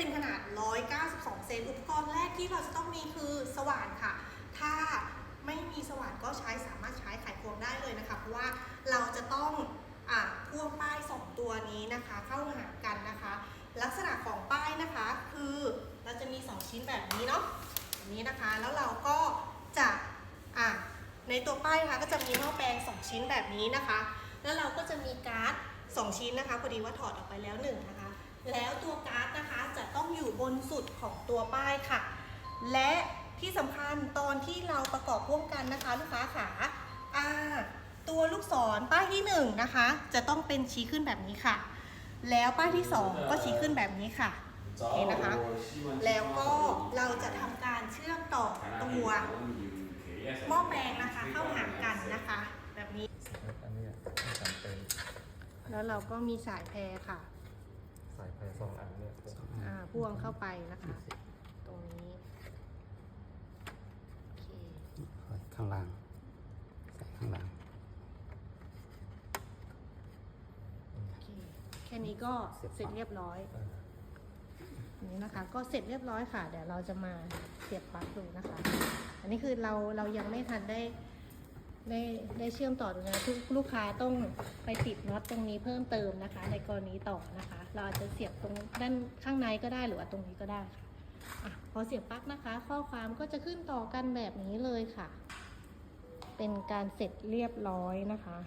เป็นขนาด 192 เซน อุปกรณ์แรกที่เราจะต้องมีคือสว่านค่ะ ถ้าไม่มีสว่านก็ใช้สามารถใช้ไขควงได้เลยนะคะ เพราะว่าเราจะต้องอะพ่วงป้าย 2 ตัวนี้นะคะ เข้าหากันนะคะ ลักษณะของป้ายนะคะคือเราจะมี 2 ชิ้นแบบนี้เนาะแบบนี้นะคะ แล้วเราก็จะอะในตัวป้ายนะคะก็จะมีหม้อแปลง 2 ชิ้นแบบนี้นะคะ แล้วเราก็จะมีการ์ด 2 ชิ้นนะคะ พอดีว่าถอดออกไปแล้วหนึ่งนะคะ แล้วตัวการ์ด องอยู่บนสุดของตัวป้ายค่ะ และที่สำคัญตอนที่เราประกอบพ่วงกันนะคะ ลูกค้าขาอ่าตัวลูกศรป้ายที่หนึ่งนะคะ จะต้องเป็นชี้ขึ้นแบบนี้ค่ะ แล้วป้ายที่สองก็ชี้ขึ้นแบบนี้ค่ะโอเคนะคะ แล้วก็เราจะทำการเชื่อมต่อตัวหม้อแปลงนะคะเข้าหากันนะคะ แบบนี้อันเนี้ยไม่จำเป็นแล้วเราก็มีสายแพรค่ะ สายไฟสองอันเนี่ยอ่าพ่วงเข้าไปนะคะ ตรงนี้โอเคข้างล่างใส่ข้างล่างโอเคแค่นี้ก็เสร็จเรียบร้อยเอออันนี้นะคะก็เสร็จเรียบร้อยค่ะ เดี๋ยวเราจะมาเสียบปลั๊กดูนะคะ อันนี้คือเราเรายังไม่ทันได้ ได้ได้เชื่อมต่อตรงนี้ทุกลูกค้าต้องไปติดน็อตตรงนี้เพิ่มเติมนะคะ ในกรณีต่อนะคะ เราอาจจะเสียบตรงด้านข้างในก็ได้หรือว่าตรงนี้ก็ได้ค่ะอะพอเสียบปลั๊กนะคะ ข้อความก็จะขึ้นต่อกันแบบนี้เลยค่ะ เป็นการเสร็จเรียบร้อยนะคะ